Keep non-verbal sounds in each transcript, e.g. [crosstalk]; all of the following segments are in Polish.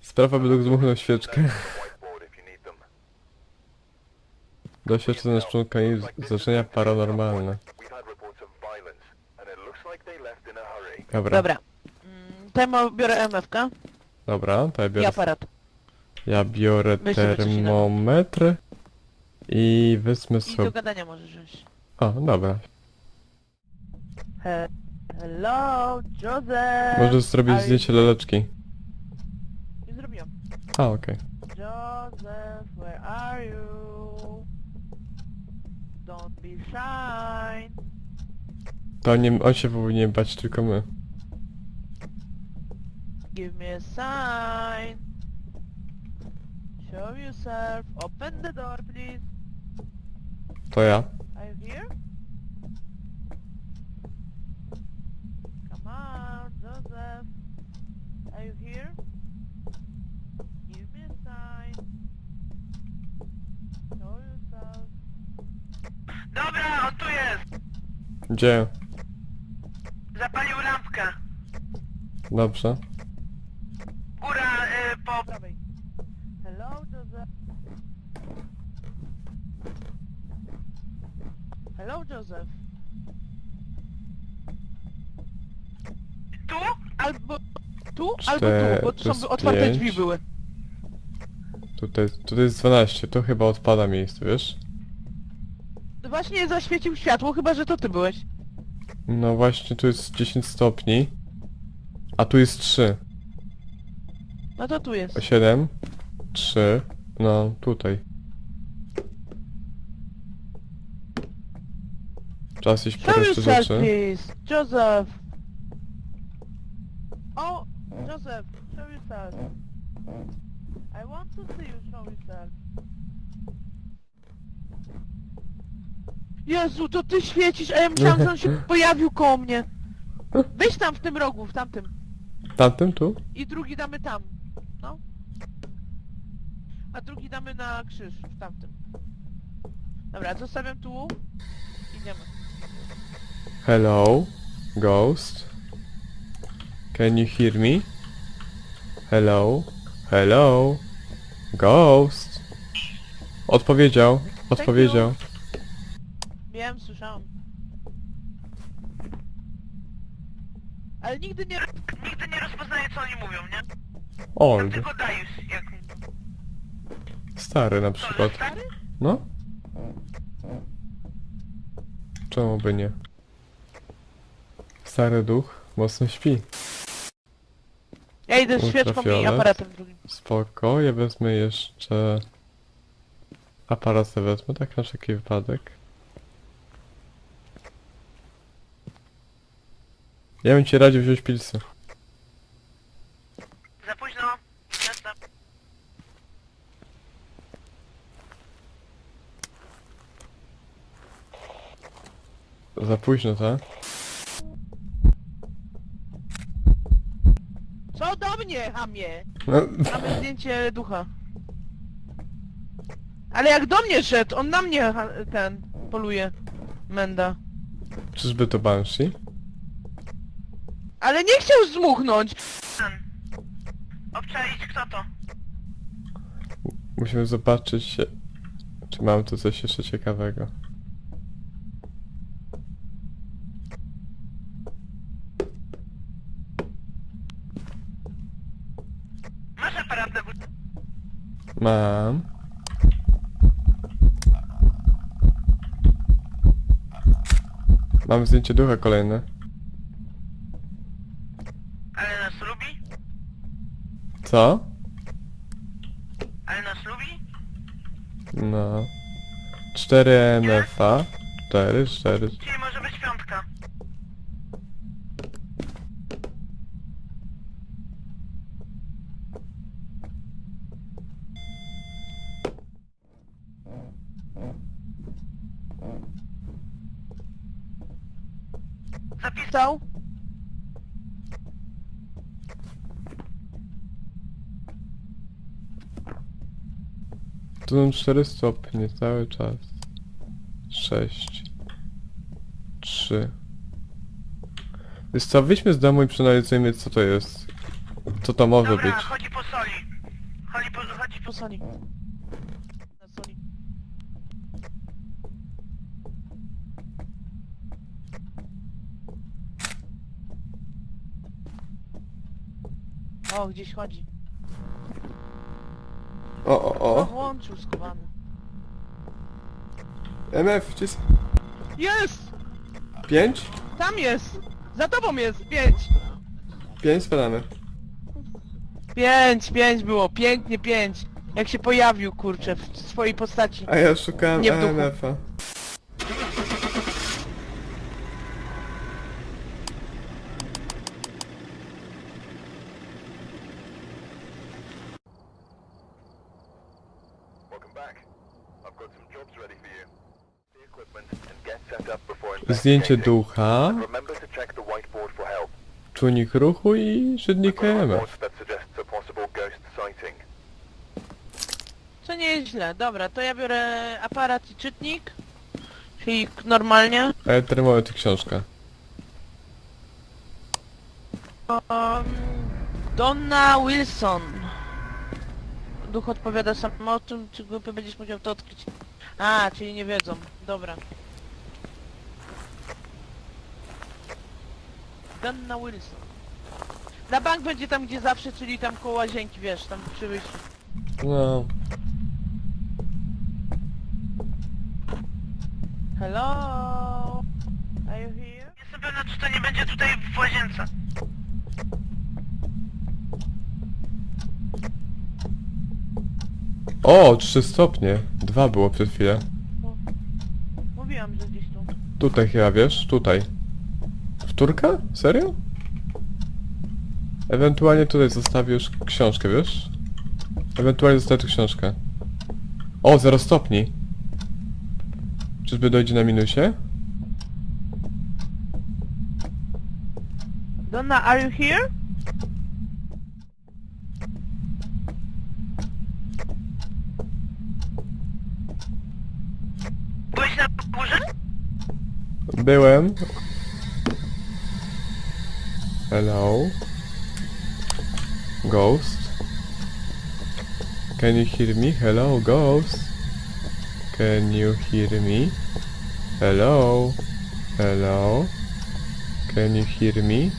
Sprawa według dmuchnął świeczkę. Doświadczone szczątka i zdarzenia paranormalne. Dobra, Dobra. Mm, Temo biorę MFK dobra, to ja i biorę, aparat. ja biorę coś termometr i wezmę I do sobie... gadania możesz wziąć. O, dobra. He Hello, Joseph! Możesz zrobić Are you- zdjęcie laleczki. Nie zrobiłam. A, okej. Joseph, where are you? Don't be shy. To nie, on się powinien bać, tylko my. Give me a sign. Show yourself. Open the door, please. To ja. Are you here? Come on, Joseph. Are you here? Give me a sign. Show yourself. Dobra, on tu jest! Gdzie? Zapalił lampkę. Dobrze. Góra y, po prawej. Hello, Joseph. Hello, Joseph. Tu? Albo tu, albo tu, bo tu są otwarte drzwi były. Tutaj, tutaj jest 12, to chyba odpada miejsce, wiesz? Właśnie zaświecił światło, chyba że to ty byłeś. No właśnie, tu jest 10 stopni. A tu jest 3. No to tu jest. 7. 3. No, tutaj. Czas iść po resztę yourself, rzeczy. Joseph. Oh, Joseph, show yourself. I want to see you show yourself. Jezu, to ty świecisz, a ja myślałam, że on się [laughs] pojawił koło mnie. Weź tam w tym rogu, w tamtym. Tamtym tu? I drugi damy tam. No. A drugi damy na krzyż, w tamtym. Dobra, zostawiam tu. Idziemy. Hello, ghost. Can you hear me? Hello, hello, ghost. Odpowiedział, odpowiedział. Wiem, słyszałam. Ale nigdy nie... Nigdy nie rozpoznaję, co oni mówią, nie? Old, Tylko dajesz, jak... stary na przykład. Stary? No? Czemu by nie? Stary duch mocno śpi. Ja idę z świeczką i Ultrafiolet. aparatem drugim. Spoko, ja wezmę jeszcze... Aparat sobie wezmę, tak na wszelki wypadek. Ja bym ci radził wziąć pilsy. Za późno. Jestem. Za późno, tak? Mnie, hamie? No, Mamy zdjęcie ducha. Ale jak do mnie szedł, on na mnie ha- ten poluje. Menda. czyżby to Banshee? Ale nie chciał zmuchnąć! Obczaić kto to? Musimy zobaczyć, czy mam tu coś jeszcze ciekawego. Masz aparat do góry? Mam. Mam zdjęcie ducha kolejne. Ale nas lubi? Co? Ale nas lubi? No. 4 NFA. 4, 4. Czyli może być piątka. Zapisał? Tu mam 4 stopnie cały czas. 6. 3. Wiesz co, wyjdźmy z domu i przeanalizujmy co to jest. Co to może Dobra, być. chodzi po soli. Chodzi po, chodzi po soli. Na soli. O, gdzieś chodzi. O, o, O, o. włączył skowany. MF, gdzie jest? Jest! Pięć? Tam jest! Za tobą jest! Pięć! Pięć spadamy. Pięć, pięć było, pięknie pięć. Jak się pojawił, kurczę, w swojej postaci. A ja szukałem Nie w duchu. EMF-a. Zdjęcie ducha, to czujnik ruchu i szydnik a EMF. report that suggests a possible ghost sighting. Co nie jest źle, dobra, to ja biorę aparat i czytnik. Czyli normalnie. E, termometr i książka. Um, Donna Wilson. Duch odpowiada sam o tym, czy grupy będziesz musiał to odkryć. A, czyli nie wiedzą. Dobra. Donna Wilson. Na bank będzie tam gdzie zawsze, czyli tam koło łazienki, wiesz, tam przy wyjściu. No. Hello? Are you here? Jestem pewna, czy to nie będzie tutaj w łazience. O, 3 stopnie. Dwa było przed chwilę. Mówiłam, że gdzieś tu. Tutaj chyba, wiesz? Tutaj. Wtórka? Serio? Ewentualnie tutaj zostawię już książkę, wiesz? Ewentualnie zostawię tu książkę. O, 0 stopni. Czyżby dojdzie na minusie? Donna, are you here? Byłeś na górze? Byłem. Hello. Ghost. Can you hear me? Hello, ghost. Can you hear me? Hello. Hello. Can you hear me?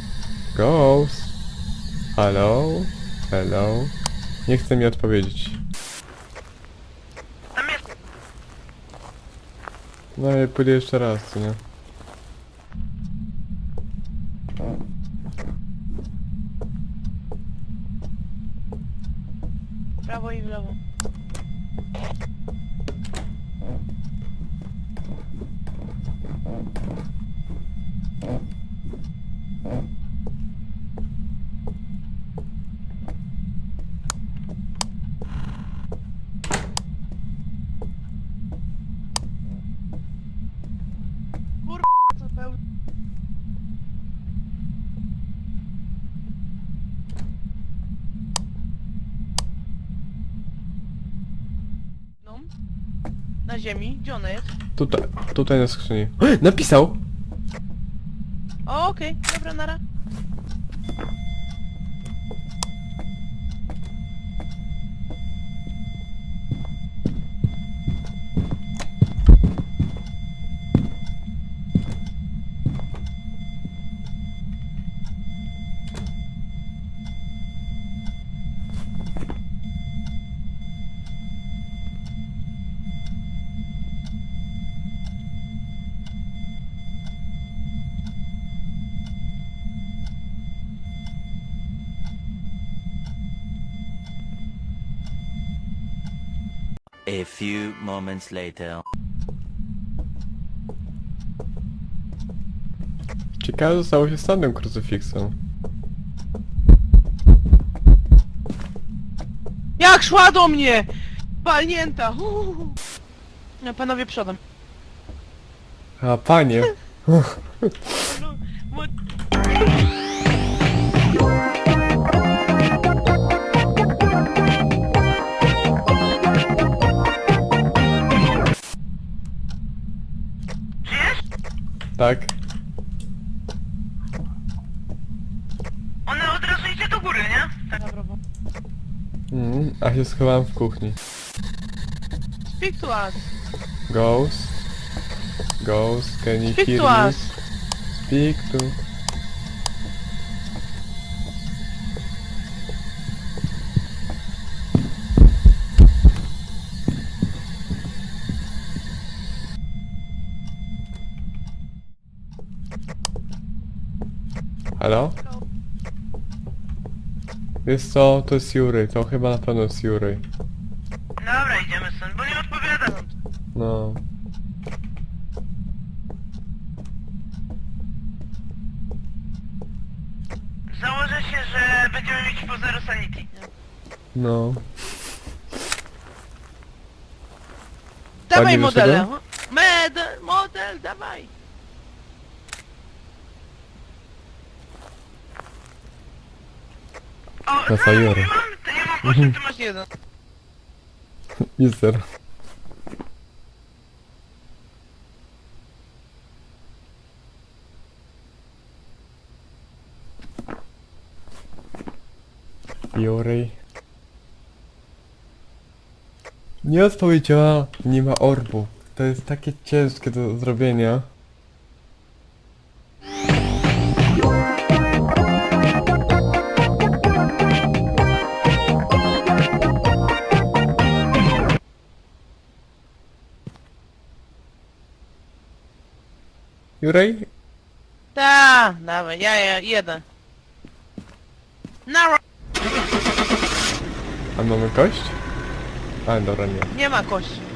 Ghost. Hello. Hello. Nie chce mi odpowiedzieć. No i pójdę jeszcze raz, nie? W prawo i w lewo. Kur... co peł... No. Na ziemi? Gdzie ona jest? Tutaj, tutaj na skrzyni. [gasps] Napisał! O, okej, dobra, nara. A few moments later. Ciekawe zostało się z samym krucyfiksem. Jak szła do mnie! Palnięta! Uuu. No, panowie przodem. A panie! [laughs] No, bo- Tak. Ona od razu idzie do góry, nie? Tak. Dobra, bo... Mm, a się schowałem w kuchni. Speak to us. Ghost. Ghost, can you Speak hear to me? us. Speak to... Halo? Wiesz co, to jest Jury, to chyba na pewno jest Jury. Dobra, idziemy stąd, bo nie odpowiada. No. Założę się, że będziemy mieć po zero sanity. No. Dawaj modele. Med, model, dawaj. To za Jury. mam, to nie mam 8, ty masz jeden. [laughs] Jest zero. Jury. Nie odpowiedziała, nie ma orbu. To jest takie ciężkie do zrobienia. Jurej? Ta, dawaj, ja, ja, jeden. Na A mamy kość? A, dobra, nie. nie ma kości.